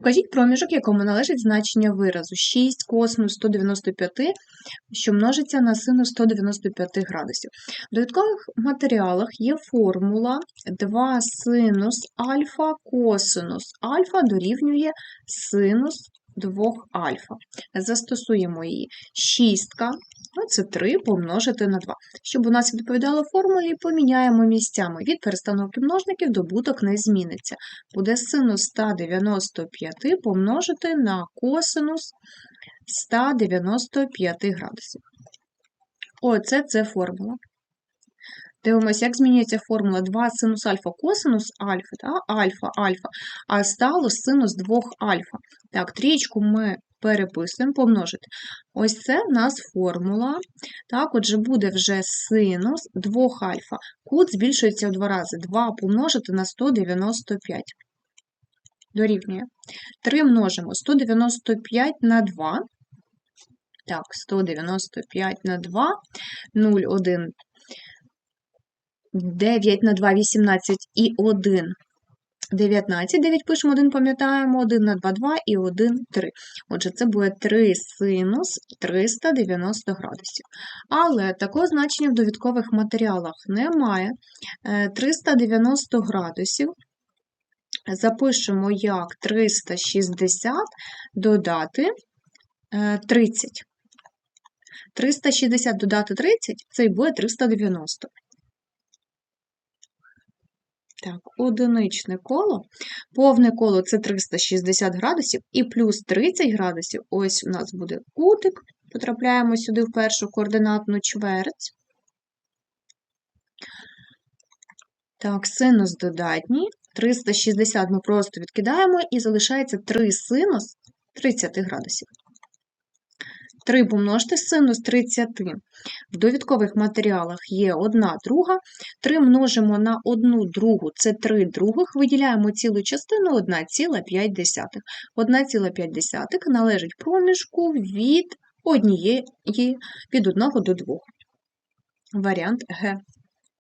Вкажіть проміжок, якому належить значення виразу 6 косинус 195, що множиться на синус 195 градусів. В додаткових матеріалах є формула 2 синус альфа косинус альфа дорівнює синус 2 альфа. Застосуємо її. Шістка, це 3 помножити на 2. Щоб у нас відповідало формулі, поміняємо місцями. Від перестановки множників добуток не зміниться. Буде синус 195 помножити на косинус 195 градусів. Оце це формула. Дивимося, як змінюється формула 2 синус альфа косинус альфа, та? альфа, альфа, а стало синус 2 альфа. Так, трієчку ми переписуємо, помножити. Ось це в нас формула. Так, отже, буде вже синус 2 альфа. Кут збільшується в два рази. 2 помножити на 195. Дорівнює. 3 множимо 195 на 2. Так, 195 на 2, 0, 1, 9 на 2, 18 і 1, 19. 9 пишемо, 1 пам'ятаємо, 1 на 2, 2 і 1, 3. Отже, це буде 3 синус 390 градусів. Але такого значення в довідкових матеріалах немає. Е, 390 градусів запишемо як 360 додати е, 30. 360 додати 30 це і буде 390. Так, одиничне коло. Повне коло це 360 градусів, і плюс 30 градусів. Ось у нас буде кутик. Потрапляємо сюди в першу координатну чверть. Так, синус додатній. 360 ми просто відкидаємо, і залишається 3 синус 30 градусів. 3 помножте синус 30. В довідкових матеріалах є 1 друга. 3 множимо на 1 другу, це 3 других, виділяємо цілу частину 1,5. 1,5 належить проміжку від однієї від 1 до 2. Варіант Г.